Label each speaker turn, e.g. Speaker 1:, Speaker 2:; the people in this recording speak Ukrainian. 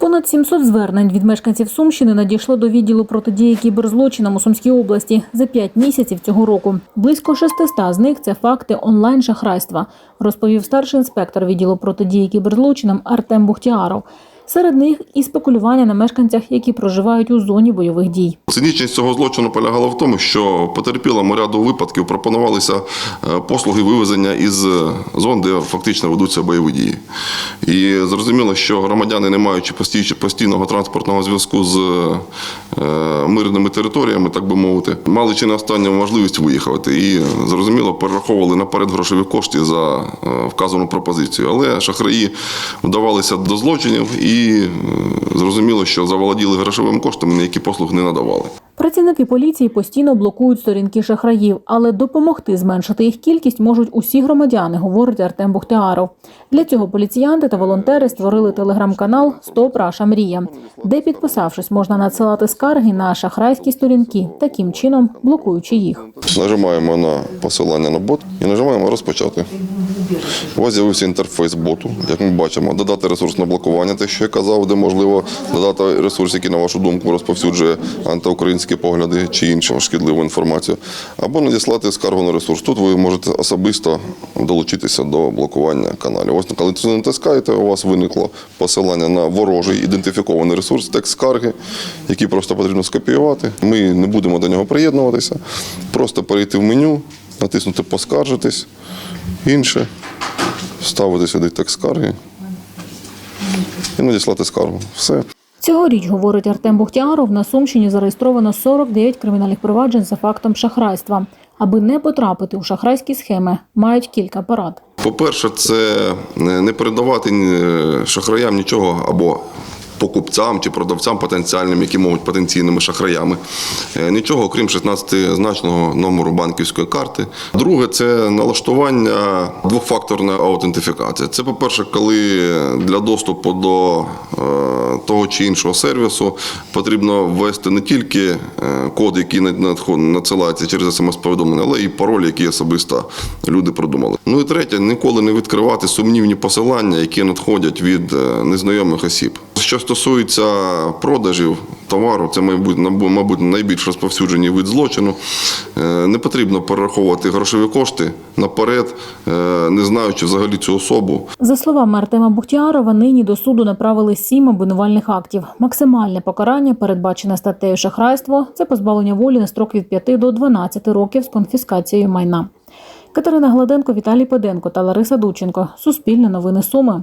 Speaker 1: Понад 700 звернень від мешканців Сумщини надійшло до відділу протидії кіберзлочинам у Сумській області за 5 місяців цього року. Близько 600 з них це факти онлайн-шахрайства, розповів старший інспектор відділу протидії кіберзлочинам Артем Бухтіаров. Серед них і спекулювання на мешканцях, які проживають у зоні бойових дій.
Speaker 2: Цинічність цього злочину полягала в тому, що потерпілому ряду випадків пропонувалися е, послуги вивезення із зон, де фактично ведуться бойові дії. І зрозуміло, що громадяни, не маючи постій- постійного транспортного зв'язку з е, мирними територіями, так би мовити, мали чи не останню можливість виїхати. І зрозуміло, перераховували наперед грошові кошти за е, вказану пропозицію. Але шахраї вдавалися до злочинів і зрозуміло, що заволоділи грошовими коштами, на які послуг не надавали.
Speaker 1: Працівники поліції постійно блокують сторінки шахраїв, але допомогти зменшити їх кількість можуть усі громадяни, говорить Артем Бухтеаров. Для цього поліціянти та волонтери створили телеграм-канал Стоп Раша Мрія, де, підписавшись, можна надсилати скарги на шахрайські сторінки, таким чином блокуючи їх.
Speaker 2: Нажимаємо на посилання на бот і нажимаємо розпочати. У вас з'явився інтерфейс боту. Як ми бачимо, додати ресурсне блокування, те, що я казав, де можливо додати ресурс, який, на вашу думку, розповсюджує антиукраїнські погляди чи іншу шкідливу інформацію, або надіслати скаргу на ресурс. Тут ви можете особисто долучитися до блокування каналів. Ось коли це натискаєте, у вас виникло посилання на ворожий ідентифікований ресурс, текст скарги, який просто потрібно скопіювати. Ми не будемо до нього приєднуватися, просто перейти в меню, натиснути Поскаржитись, інше, вставити сюди текст скарги і надіслати скаргу. Все.
Speaker 1: Цьогоріч, говорить Артем Бухтіаров, на Сумщині зареєстровано 49 кримінальних проваджень за фактом шахрайства. Аби не потрапити у шахрайські схеми, мають кілька порад.
Speaker 2: По-перше, це не передавати е, шахраям нічого або покупцям чи продавцям потенціальним, які можуть потенційними шахраями. Е, Нічого, окрім 16-значного номеру банківської карти. Друге це налаштування двохфакторної аутентифікації. Це, по-перше, коли для доступу до е, того чи іншого сервісу потрібно ввести не тільки е, код, який надсилається через смс-повідомлення, але і пароль, який особисто люди продумали. Ну і третє, ніколи не відкривати сумнівні посилання, які надходять від незнайомих осіб. Що стосується продажів товару, це мабуть, найбільш розповсюджений вид злочину. Е, Не потрібно перераховувати грошові кошти наперед, е, не знаючи взагалі цю особу.
Speaker 1: За словами Артема Бухтіарова, нині до суду направили сім обвинувальних актів. Максимальне покарання, передбачене статтею шахрайство, це позбавлення волі на строк від 5 до 12 років з конфіскацією майна. Катерина Гладенко, Віталій Педенко та Лариса Дученко. Суспільне новини Суми.